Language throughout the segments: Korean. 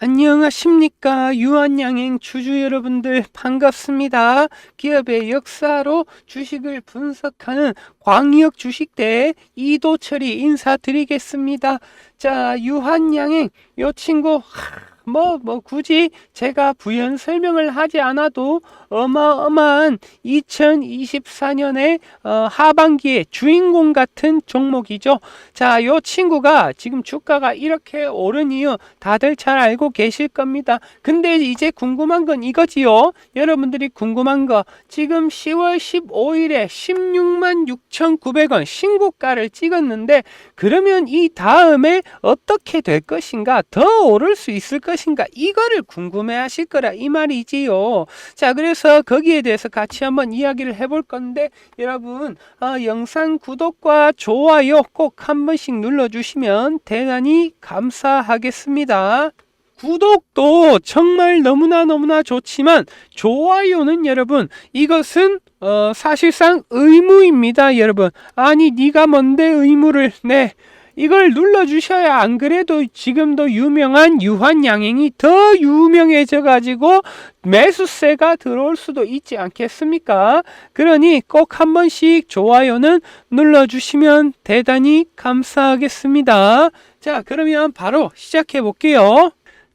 안녕하십니까 유한양행 주주 여러분들 반갑습니다. 기업의 역사로 주식을 분석하는 광역 주식대 이도철이 인사드리겠습니다. 자 유한양행 요 친구 뭐, 뭐, 굳이 제가 부연 설명을 하지 않아도 어마어마한 2024년의 어, 하반기의 주인공 같은 종목이죠. 자, 요 친구가 지금 주가가 이렇게 오른 이유 다들 잘 알고 계실 겁니다. 근데 이제 궁금한 건 이거지요. 여러분들이 궁금한 거 지금 10월 15일에 16만 6,900원 신고가를 찍었는데 그러면 이 다음에 어떻게 될 것인가? 더 오를 수 있을 것 인가? 이거를 궁금해 하실 거라 이 말이지요. 자, 그래서 거기에 대해서 같이 한번 이야기를 해볼 건데 여러분 어, 영상 구독과 좋아요 꼭 한 번씩 눌러주시면 대단히 감사하겠습니다. 구독도 정말 너무나 너무나 좋지만 좋아요는 여러분 이것은 어, 사실상 의무입니다 여러분 아니 네가 뭔데 의무를 네 이걸 눌러주셔야 안 그래도 지금도 유명한 유한양행이 더 유명해져 가지고 매수세가 들어올 수도 있지 않겠습니까? 그러니 꼭 한 번씩 좋아요는 눌러주시면 대단히 감사하겠습니다. 자, 그러면 바로 시작해 볼게요.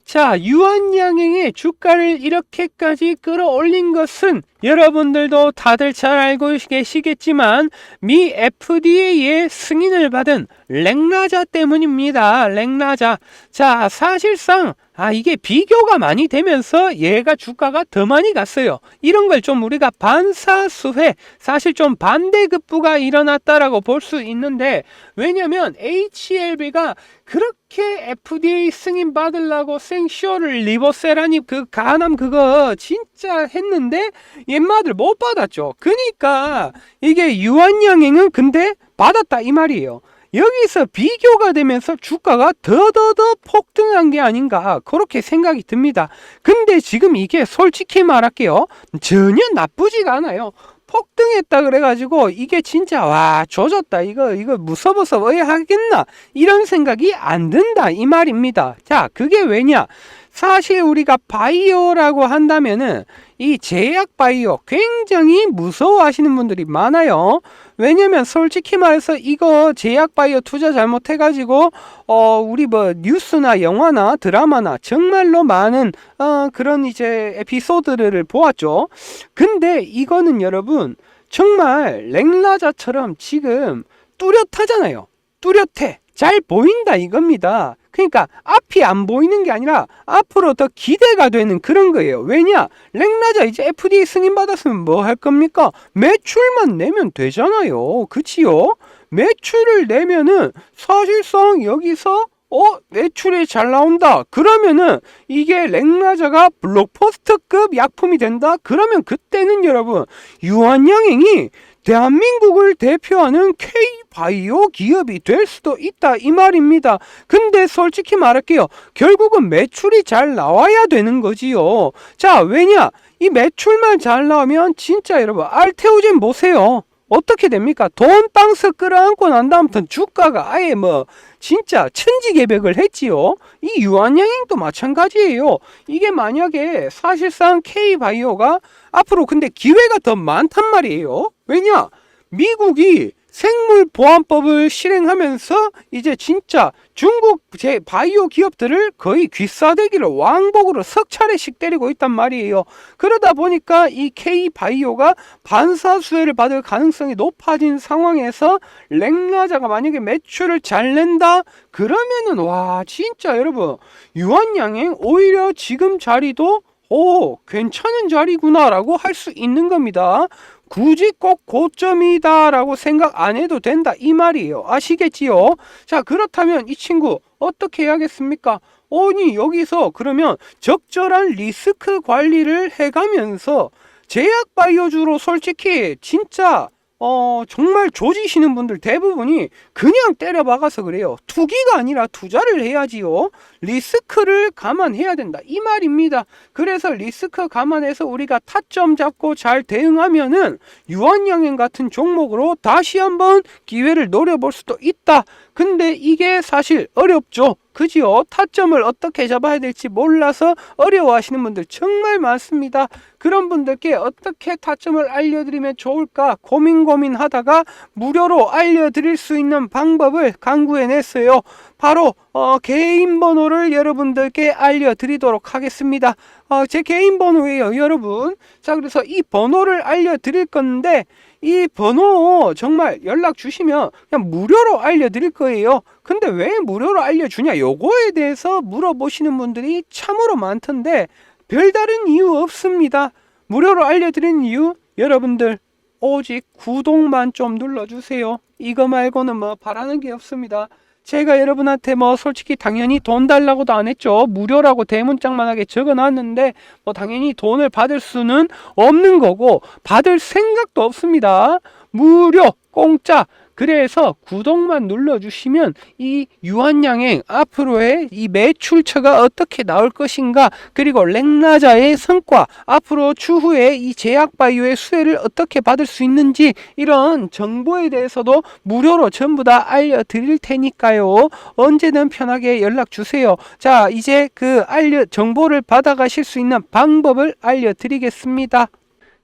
자, 유한양행의 주가를 이렇게까지 끌어올린 것은 여러분들도 다들 잘 알고 계시겠지만 미 FDA의 승인을 받은 렉라자 때문입니다. 렉라자. 자, 사실상 아, 이게 비교가 많이 되면서 얘가 주가가 더 많이 갔어요. 이런 걸 좀 우리가 반사수회, 사실 좀 반대급부가 일어났다라고 볼 수 있는데, 왜냐면 HLB가 그렇게 FDA 승인 받으려고 생쇼를 리버세라니 그 가남 그거 진짜 했는데 옛마들 못 받았죠. 그니까 이게 유한양행은 근데 받았다 이 말이에요. 여기서 비교가 되면서 주가가 더더더 폭등한 게 아닌가 그렇게 생각이 듭니다. 근데 지금 이게 솔직히 말할게요. 전혀 나쁘지가 않아요. 폭등했다 그래가지고 이게 진짜 와 조졌다 이거 이거 무서워서 왜 하겠나 이런 생각이 안 든다 이 말입니다. 자 그게 왜냐 사실 우리가 바이오라고 한다면은 이 제약 바이오 굉장히 무서워하시는 분들이 많아요. 왜냐면 솔직히 말해서 이거 제약 바이오 투자 잘못해가지고 어 우리 뭐 뉴스나 영화나 드라마나 정말로 많은 어 그런 이제 에피소드를 보았죠. 근데 이거는 여러분 정말 랭라자처럼 지금 뚜렷하잖아요. 뚜렷해. 잘 보인다 이겁니다. 그러니까 앞이 안 보이는 게 아니라 앞으로 더 기대가 되는 그런 거예요. 왜냐? 랭라자 이제 FDA 승인 받았으면 뭐 할 겁니까? 매출만 내면 되잖아요. 그치요? 매출을 내면은 사실상 여기서 어 매출이 잘 나온다 그러면은 이게 랭라자가 블록포스트급 약품이 된다 그러면 그때는 여러분 유한양행이 대한민국을 대표하는 K바이오 기업이 될 수도 있다 이 말입니다. 근데 솔직히 말할게요. 결국은 매출이 잘 나와야 되는 거지요. 자 왜냐 이 매출만 잘 나오면 진짜 여러분 알테오젠 보세요. 어떻게 됩니까? 돈 빵스 끌어안고 난 다음부터 주가가 아예 뭐 진짜 천지개벽을 했지요. 이 유한양행도 마찬가지예요. 이게 만약에 사실상 K바이오가 앞으로 근데 기회가 더 많단 말이에요. 왜냐? 미국이 생물보안법을 실행하면서 이제 진짜 중국 제 바이오 기업들을 거의 귀싸대기를 왕복으로 석 차례씩 때리고 있단 말이에요. 그러다 보니까 이 K 바이오가 반사 수혜를 받을 가능성이 높아진 상황에서 랭라자가 만약에 매출을 잘 낸다 그러면은 와 진짜 여러분 유한양행 오히려 지금 자리도 오 괜찮은 자리구나라고 할 수 있는 겁니다. 굳이 꼭 고점이다라고 생각 안 해도 된다 이 말이에요. 아시겠지요? 자 그렇다면 이 친구 어떻게 해야겠습니까? 아니 여기서 그러면 적절한 리스크 관리를 해가면서 제약 바이오주로 솔직히 진짜 어, 정말 조지시는 분들 대부분이 그냥 때려 박아서 그래요. 투기가 아니라 투자를 해야지요. 리스크를 감안해야 된다. 이 말입니다. 그래서 리스크 감안해서 우리가 타점 잡고 잘 대응하면은 유한양행 같은 종목으로 다시 한번 기회를 노려볼 수도 있다. 근데 이게 사실 어렵죠. 그지요? 타점을 어떻게 잡아야 될지 몰라서 어려워하시는 분들 정말 많습니다. 그런 분들께 어떻게 타점을 알려드리면 좋을까 고민 고민하다가 무료로 알려드릴 수 있는 방법을 강구해냈어요. 바로 어, 개인 번호를 여러분들께 알려드리도록 하겠습니다. 어, 제 개인 번호예요, 여러분. 자, 그래서 이 번호를 알려드릴 건데 이 번호 정말 연락 주시면 그냥 무료로 알려드릴 거예요. 근데 왜 무료로 알려주냐? 요거에 대해서 물어보시는 분들이 참으로 많던데 별다른 이유 없습니다. 무료로 알려드리는 이유 여러분들 오직 구독만 좀 눌러주세요. 이거 말고는 뭐 바라는 게 없습니다. 제가 여러분한테 뭐 솔직히 당연히 돈 달라고도 안 했죠. 무료라고 대문짝만하게 적어 놨는데 뭐 당연히 돈을 받을 수는 없는 거고 받을 생각도 없습니다. 무료, 공짜. 그래서 구독만 눌러주시면 이 유한양행 앞으로의 이 매출처가 어떻게 나올 것인가 그리고 렉나자의 성과 앞으로 추후에 이 제약바이오의 수혜를 어떻게 받을 수 있는지 이런 정보에 대해서도 무료로 전부 다 알려드릴 테니까요. 언제든 편하게 연락 주세요. 자 이제 그 알려 정보를 받아가실 수 있는 방법을 알려드리겠습니다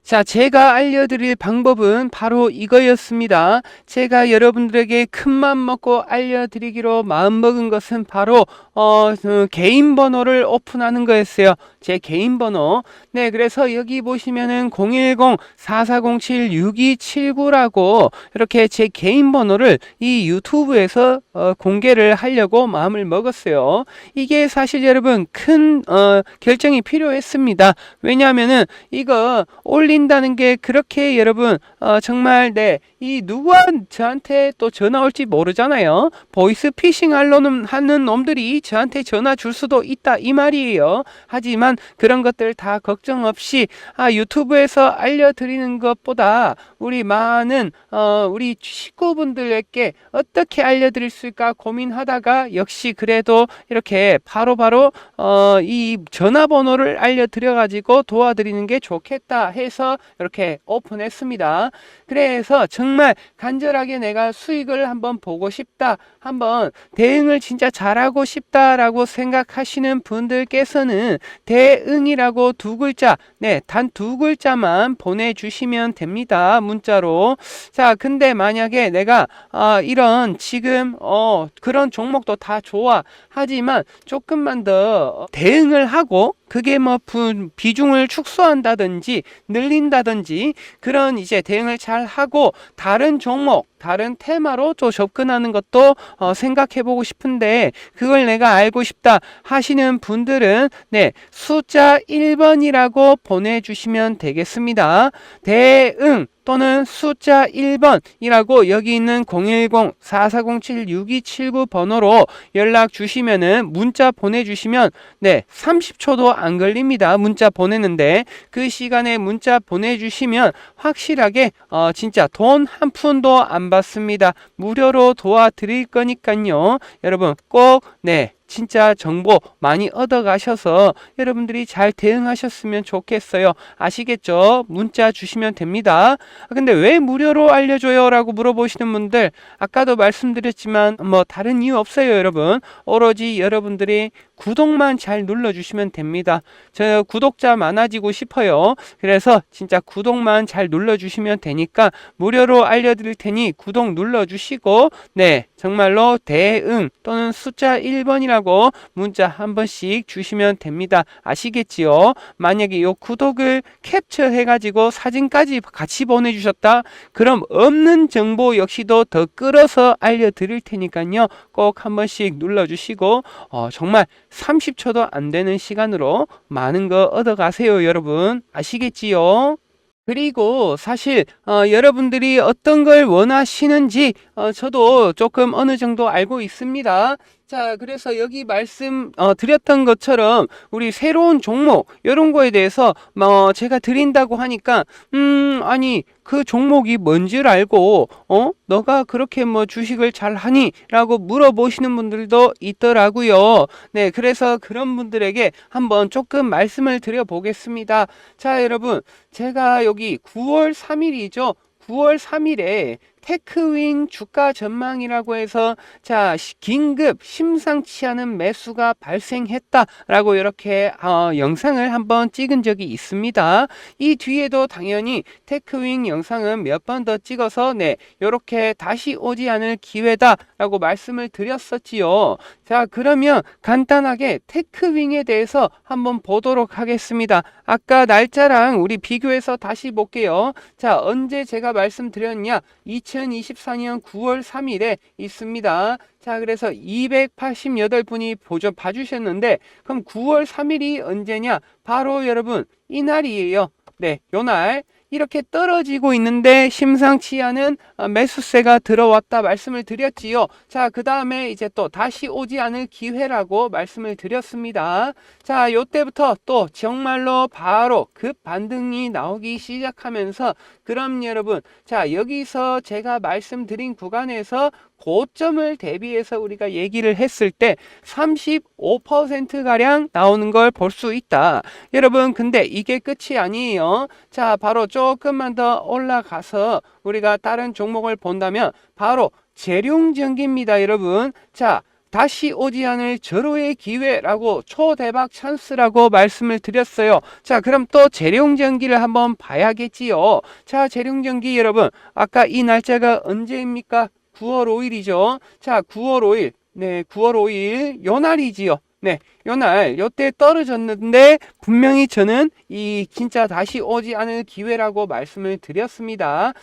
자, 제가 알려드릴 방법은 바로 이거였습니다. 제가 여러분들에게 큰맘 먹고 알려드리기로 마음먹은 것은 바로 어, 그 개인 번호를 오픈하는 거였어요. 제 개인 번호. 네, 그래서 여기 보시면은 010-4407-6279라고 이렇게 제 개인 번호를 이 유튜브에서 어, 공개를 하려고 마음을 먹었어요. 이게 사실 여러분 큰 어, 결정이 필요했습니다. 왜냐하면은 이거 올린 다는 게 그렇게 여러분 어, 정말 네, 이 누가 저한테 또 전화 올지 모르잖아요. 보이스 피싱 하려는 하는 놈들이 저한테 전화 줄 수도 있다 이 말이에요. 하지만 그런 것들 다 걱정 없이 아 유튜브에서 알려드리는 것보다 우리 많은 어 우리 식구분들에게 어떻게 알려드릴 수 있을까 고민하다가 역시 그래도 이렇게 바로바로 어이 전화번호를 알려드려 가지고 도와드리는 게 좋겠다 해서 이렇게 오픈했습니다. 그래서 정말 간절하게 내가 수익을 한번 보고 싶다. 한번 대응을 진짜 잘하고 싶다라고 생각하시는 분들께서는 대응이라고 두 글자, 네, 단 두 글자만 보내주시면 됩니다. 문자로. 자, 근데 만약에 내가 어, 이런 지금 어, 그런 종목도 다 좋아. 하지만 조금만 더 대응을 하고 그게 뭐 분, 비중을 축소한다든지 늘린다든지 그런 이제 대응을 잘 하고 다른 종목 다른 테마로 또 접근하는 것도 어, 생각해 보고 싶은데 그걸 내가 알고 싶다 하시는 분들은 네 숫자 1번이라고 보내주시면 되겠습니다. 대응 또는 숫자 1번이라고 여기 있는 010-4407-6279 번호로 연락 주시면은 문자 보내주시면 네 30초도 안 걸립니다. 문자 보내는데 그 시간에 문자 보내주시면 확실하게 어 진짜 돈 한 푼도 안 받습니다. 무료로 도와드릴 거니까요. 여러분 꼭 네 진짜 정보 많이 얻어 가셔서 여러분들이 잘 대응하셨으면 좋겠어요. 아시겠죠? 문자 주시면 됩니다. 아, 근데 왜 무료로 알려줘요? 라고 물어보시는 분들, 아까도 말씀드렸지만, 뭐, 다른 이유 없어요, 여러분. 오로지 여러분들이 구독만 잘 눌러주시면 됩니다. 저 구독자 많아지고 싶어요. 그래서 진짜 구독만 잘 눌러주시면 되니까 무료로 알려드릴 테니 구독 눌러주시고, 네, 정말로 대응 또는 숫자 1번이라고 문자 한 번씩 주시면 됩니다. 아시겠지요? 만약에 요 구독을 캡처해가지고 사진까지 같이 보내주셨다? 그럼 없는 정보 역시도 더 끌어서 알려드릴 테니까요. 꼭 한 번씩 눌러주시고, 어, 정말 30초도 안 되는 시간으로 많은 거 얻어가세요, 여러분. 아시겠지요? 그리고 사실 어, 여러분들이 어떤 걸 원하시는지 어, 저도 조금 어느 정도 알고 있습니다. 자, 그래서 여기 말씀 어, 드렸던 것처럼 우리 새로운 종목 이런 거에 대해서 뭐 제가 드린다고 하니까 음 아니 그 종목이 뭔지를 알고 어 너가 그렇게 뭐 주식을 잘 하니라고 물어보시는 분들도 있더라고요. 네, 그래서 그런 분들에게 한번 조금 말씀을 드려 보겠습니다. 자, 여러분 제가 여기 9월 3일이죠. 9월 3일에 테크윙 주가 전망이라고 해서 자 시- 긴급 심상치 않은 매수가 발생했다라고 이렇게 어, 영상을 한번 찍은 적이 있습니다. 이 뒤에도 당연히 테크윙 영상은 몇 번 더 찍어서 네 이렇게 다시 오지 않을 기회다라고 말씀을 드렸었지요. 자 그러면 간단하게 테크윙에 대해서 한번 보도록 하겠습니다. 아까 날짜랑 우리 비교해서 다시 볼게요. 자 언제 제가 말씀드렸냐 2024년 9월 3일에 있습니다. 자 그래서 288분이 보조 봐주셨는데 그럼 9월 3일이 언제냐 바로 여러분 이날이에요. 네 요날 이렇게 떨어지고 있는데 심상치 않은 어, 매수세가 들어왔다 말씀을 드렸지요. 자, 그 다음에 이제 또 다시 오지 않을 기회라고 말씀을 드렸습니다. 자, 요때부터 또 정말로 바로 급 반등이 나오기 시작하면서 그럼 여러분, 자, 여기서 제가 말씀드린 구간에서 고점을 대비해서 우리가 얘기를 했을 때 35%가량 나오는 걸 볼 수 있다. 여러분, 근데 이게 끝이 아니에요. 자, 바로 조금만 더 올라가서 우리가 다른 종목을 본다면 바로 재룡전기입니다, 여러분. 자, 다시 오지 않을 절호의 기회라고 초대박 찬스라고 말씀을 드렸어요. 자, 그럼 또 재룡전기를 한번 봐야겠지요. 자, 재룡전기 여러분, 아까 이 날짜가 언제입니까? 9월 5일이죠. 자, 9월 5일. 네, 9월 5일 요 날이지요. 네, 요날 요때 떨어졌는데 분명히 저는 이 진짜 다시 오지 않을 기회라고 말씀을 드렸습니다.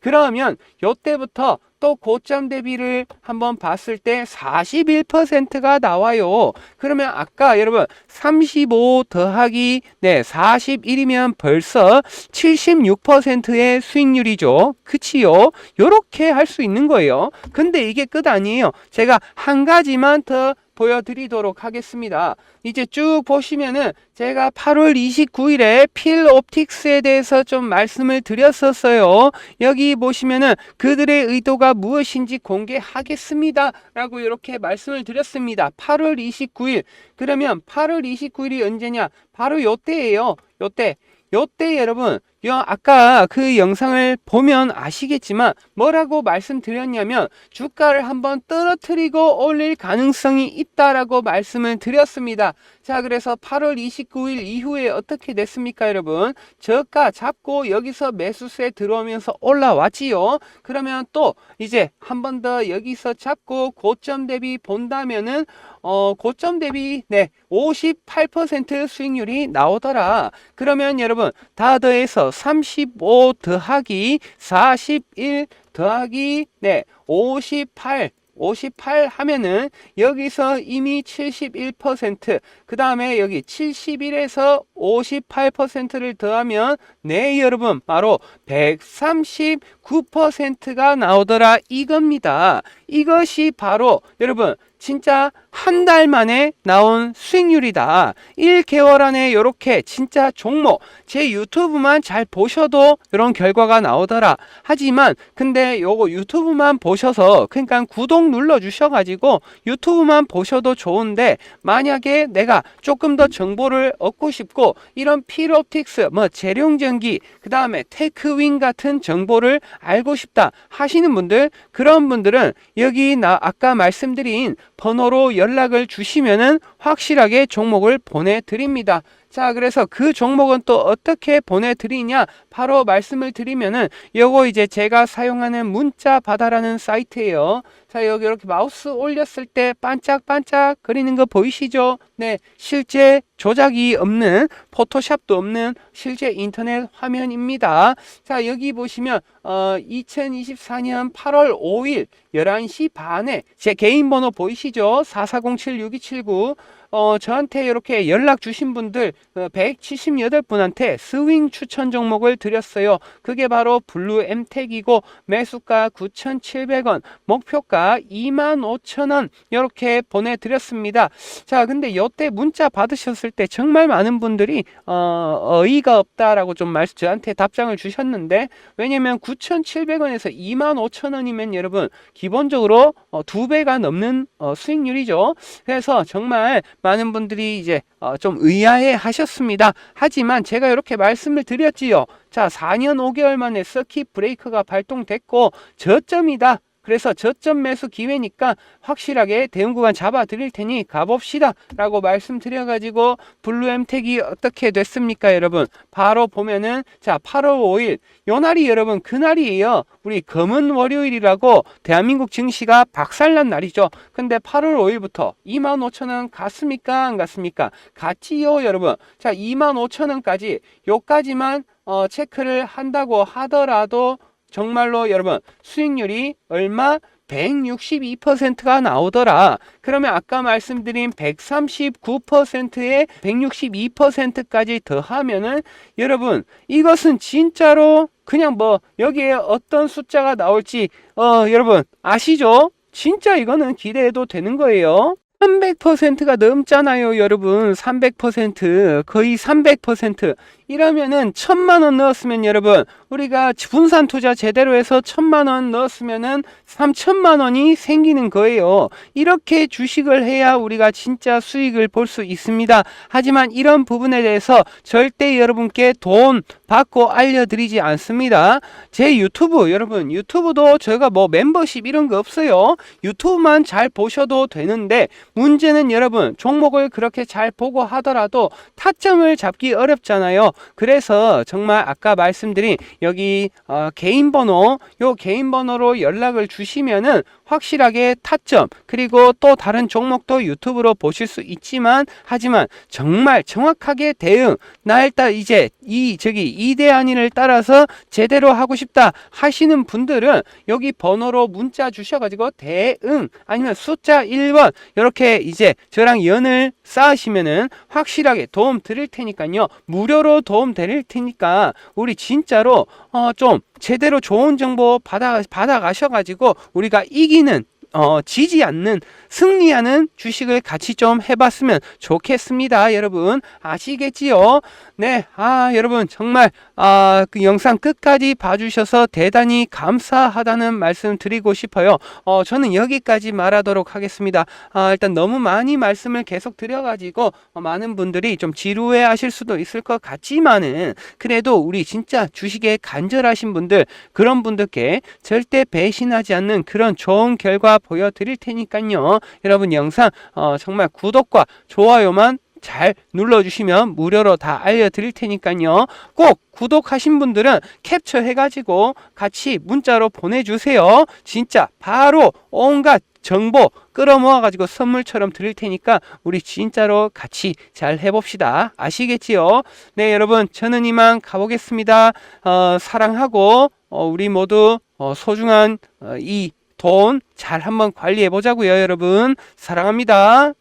그러면 요때부터 또 고점 대비를 한번 봤을 때 41%가 나와요. 그러면 아까 여러분 35 더하기 네 41이면 벌써 76%의 수익률이죠. 그치요? 요렇게 할 수 있는 거예요. 근데 이게 끝 아니에요. 제가 한 가지만 더 보여드리도록 하겠습니다. 이제 쭉 보시면은 제가 8월 29일에 필 옵틱스에 대해서 좀 말씀을 드렸었어요. 여기 보시면은 그들의 의도가 무엇인지 공개하겠습니다. 라고 이렇게 말씀을 드렸습니다. 8월 29일. 그러면 8월 29일이 언제냐? 바로 요때예요. 요때. 요때 여러분, 요 아까 그 영상을 보면 아시겠지만 뭐라고 말씀드렸냐면 주가를 한번 떨어뜨리고 올릴 가능성이 있다라고 말씀을 드렸습니다. 자, 그래서 8월 29일 이후에 어떻게 됐습니까, 여러분? 저가 잡고 여기서 매수세 들어오면서 올라왔지요. 그러면 또 이제 한 번 더 여기서 잡고 고점 대비 본다면은 어, 고점 대비 네, 58% 수익률이 나오더라. 그러면 여러분 다 더해서 35 더하기 41 더하기 네, 58 58 하면은 여기서 이미 71%, 그 다음에 여기 71에서 58%를 더하면 네 여러분 바로 139%가 나오더라 이겁니다. 이것이 바로 여러분 진짜 한 달 만에 나온 수익률이다. 1개월 안에 이렇게 진짜 종목 제 유튜브만 잘 보셔도 이런 결과가 나오더라. 하지만 근데 요거 유튜브만 보셔서 그러니까 구독 눌러 주셔 가지고 유튜브만 보셔도 좋은데 만약에 내가 조금 더 정보를 얻고 싶고 이런 필옵틱스 뭐 재룡전기 그다음에 테크윈 같은 정보를 알고 싶다 하시는 분들 그런 분들은 여기 나 아까 말씀드린 번호로 연락을 주시면은 확실하게 종목을 보내드립니다. 자, 그래서 그 종목은 또 어떻게 보내드리냐? 바로 말씀을 드리면은 요거 이제 제가 사용하는 문자 바다라는 사이트예요. 자, 여기 이렇게 마우스 올렸을 때 반짝반짝 거리는 거 보이시죠? 네, 실제 조작이 없는 포토샵도 없는 실제 인터넷 화면입니다. 자, 여기 보시면 어 2024년 8월 5일 11시 반에 제 개인 번호 보이시죠? 44076279 어, 저한테 이렇게 연락 주신 분들 어, 178분한테 스윙 추천 종목을 드렸어요. 그게 바로 블루 엠텍이고 매수가 9,700원, 목표가 25,000원 이렇게 보내드렸습니다. 자, 근데 요때 문자 받으셨을 때 정말 많은 분들이 어, 어이가 없다라고 좀 말씀 저한테 답장을 주셨는데 왜냐면 9,700원에서 25,000원이면 여러분 기본적으로 어, 두 배가 넘는 어, 수익률이죠. 그래서 정말 많은 분들이 이제 어, 좀 의아해 하셨습니다. 하지만 제가 이렇게 말씀을 드렸지요. 자, 4년 5개월 만에 서킷 브레이크가 발동됐고 저점이다. 그래서 저점 매수 기회니까 확실하게 대응 구간 잡아 드릴 테니 가봅시다 라고 말씀드려 가지고 블루엠텍이 어떻게 됐습니까 여러분? 바로 보면은 자 8월 5일. 요 날이 여러분 그날이에요. 우리 검은 월요일이라고 대한민국 증시가 박살난 날이죠. 근데 8월 5일부터 25,000원 갔습니까 안 갔습니까? 갔지요 여러분. 자 25,000원까지 요까지만 어, 체크를 한다고 하더라도 정말로 여러분 수익률이 얼마 162%가 나오더라. 그러면 아까 말씀드린 139%에 162%까지 더하면은 여러분 이것은 진짜로 그냥 뭐 여기에 어떤 숫자가 나올지 어 여러분 아시죠? 진짜 이거는 기대해도 되는 거예요. 300%가 넘잖아요, 여러분. 300% 거의 300% 이러면은 천만 원 넣었으면 여러분 우리가 분산 투자 제대로 해서 천만 원 넣었으면은 3천만 원이 생기는 거예요. 이렇게 주식을 해야 우리가 진짜 수익을 볼 수 있습니다. 하지만 이런 부분에 대해서 절대 여러분께 돈 받고 알려드리지 않습니다. 제 유튜브 여러분 유튜브도 제가 뭐 멤버십 이런 거 없어요. 유튜브만 잘 보셔도 되는데 문제는 여러분 종목을 그렇게 잘 보고 하더라도 타점을 잡기 어렵잖아요. 그래서 정말 아까 말씀드린 여기 어, 개인 번호 요 개인 번호로 연락을 주시면은 확실하게 타점 그리고 또 다른 종목도 유튜브로 보실 수 있지만 하지만 정말 정확하게 대응 나 일단 이제 이 저기 이대한인을 따라서 제대로 하고 싶다 하시는 분들은 여기 번호로 문자 주셔가지고 대응 아니면 숫자 1번 이렇게 이제 저랑 연을 쌓으시면은 확실하게 도움 드릴 테니까요. 무료로 도움 드릴 테니까 우리 진짜로 어좀 제대로 좋은 정보 받아 받아 가셔가지고 우리가 이기는 어, 지지 않는 승리하는 주식을 같이 좀 해봤으면 좋겠습니다. 여러분 아시겠지요? 네, 아 여러분 정말 아, 그 영상 끝까지 봐주셔서 대단히 감사하다는 말씀 드리고 싶어요. 어, 저는 여기까지 말하도록 하겠습니다. 아, 일단 너무 많이 말씀을 계속 드려가지고 어, 많은 분들이 좀 지루해하실 수도 있을 것 같지만은 그래도 우리 진짜 주식에 간절하신 분들 그런 분들께 절대 배신하지 않는 그런 좋은 결과 보여드릴 테니까요. 여러분 영상 어, 정말 구독과 좋아요만 잘 눌러주시면 무료로 다 알려드릴 테니까요. 꼭 구독하신 분들은 캡처해가지고 같이 문자로 보내주세요. 진짜 바로 온갖 정보 끌어모아가지고 선물처럼 드릴 테니까 우리 진짜로 같이 잘 해봅시다. 아시겠지요? 네, 여러분, 저는 이만 가보겠습니다. 어, 사랑하고, 어, 우리 모두 어, 소중한 어, 이 돈 잘 한번 관리해 보자고요, 여러분. 사랑합니다.